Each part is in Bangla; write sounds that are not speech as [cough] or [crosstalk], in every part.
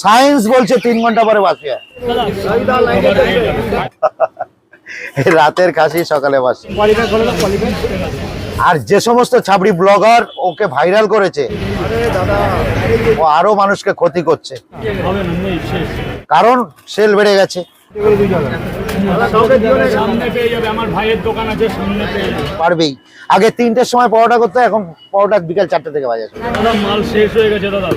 সায়েন্স বলছে তিন ঘণ্টা পরে বাসি হয় রাতের খাসি সকালে বাসি আর যে সমস্ত ছাবড়ি ব্লগার ওকে ভাইরাল করেছে ও আরও মানুষকে ক্ষতি করছে। কারণ সেল বেড়ে গেছে। পারবেই। আগে তিনটের সময় পরোটা করতে এখন পরোটা বিকাল চারটে থেকে বাজে। মাল শেষ হয়ে গেছে দাদা।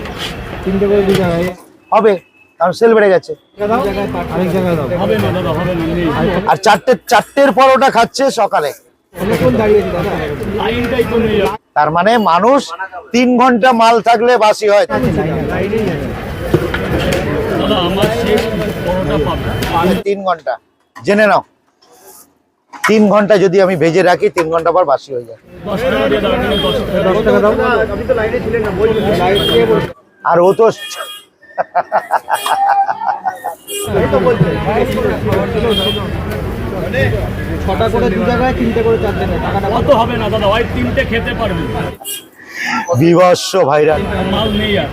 হবে কারণ সেল বেড়ে গেছে। আর চারটে চারটের পরোটা খাচ্ছে সকালে। তার মানে মানুষ তিন ঘণ্টা মাল থাকলে বাসি হয়। তিন ঘণ্টা। জেনে নাও। তিন ঘণ্টা যদি আমি ভেজে রাখি, তিন ঘণ্টা পর বাসি হয়ে যায়। আর ও তো ছটা করে দু জায়গায় তিনটে করে চার জায়গায়। টাকাটা অত হবে না দাদা? ওই তিনটে খেতে পারবে বিভৎস ভাইরাল। মাল নেই আর।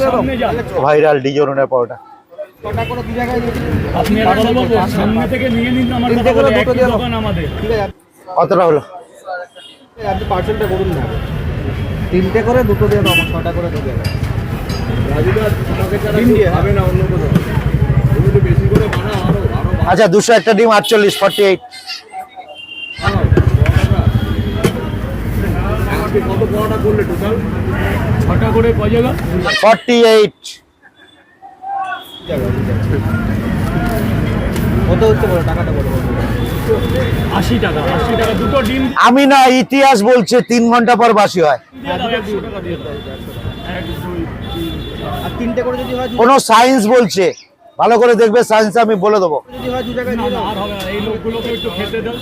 দেবো। দুটো ঠিক আছে। কতটা হলো? আপনি- পার্সেলটা করুন না। তিনটে করে দুটো দিয়ে দাও আমার ছটা করে দু জায়গায়। আচ্ছা দুশো একটা ডিম আটচল্লিশ ফর্টি এইট কত বড়টা করলে টোটাল ছটা করে কয় জায়গা? ফর্টি এইট কত হচ্ছে বলো টাকাটা বলো। আশি টাকা আশি টাকা দুটো ডিম। আমি না ইতিহাস বলছে তিন ঘণ্টা পর বাসি হয়। তিনটে করে যদি হয় কোনো সায়েন্স বলছে। ভালো করে দেখবে সায়েন্স আমি বলে দেবো। যদি হয় দু জায়গায় দিয়ে আর হবে এই লোকগুলোকে একটু খেতে দাও।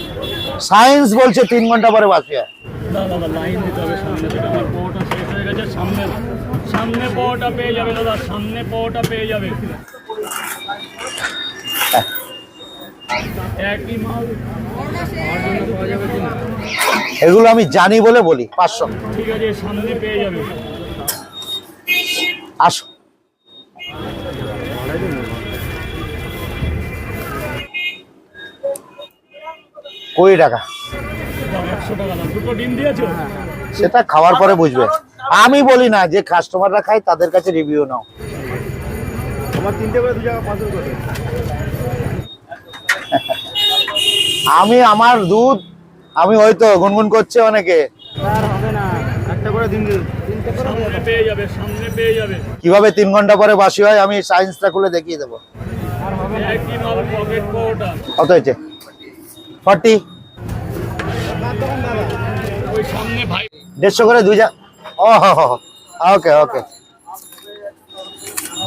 সায়েন্স বলছে তিন ঘণ্টা পরে বাসি না দাদা লাইন দিতে হবে সামনে থেকে। আমার পোটা শেষ হয়ে গেছে সামনে সামনে পোটা পেয়ে যাবে দাদা সামনে পোটা পেয়ে যাবে। এগুলো আমি জানি বলে বলি পাঁচশো। ঠিক আছে সামনে পেয়ে যাবে। আসো। কুড়ি টাকা। সেটা খাওয়ার পরে বুঝবে। আমি বলি না যে কাস্টমাররা খায়, তাদের কাছে রিভিউ নাও। আমি আমার দুধ, আমি হয়তো গুনগুন করছে অনেকে। কীভাবে তিন ঘণ্টা পরে বাসি হয়, আমি সায়েন্সটা খুলে দেখিয়ে দেবো। কত হয়েছে। ফর্টি। ভাই দেড়শো করে দুই যা ও ওকে ওকে।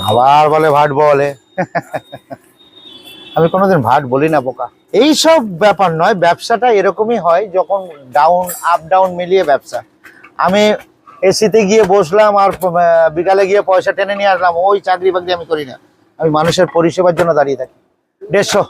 আবার বলে ভাট বলে। [laughs] আমি কোনোদিন ভাট বলি না বোকা। এই সব ব্যাপার নয় ব্যবসাটা এরকমই হয় যখন ডাউন আপ ডাউন মিলিয়ে ব্যবসা। আমি এসিতে গিয়ে বসলাম আর বিকালে গিয়ে পয়সা টেনে নিয়ে আসলাম ওই চাকরি বাকরি আমি করি না। আমি মানুষের পরিষেবার জন্য দাঁড়িয়ে থাকি। দেড়শো।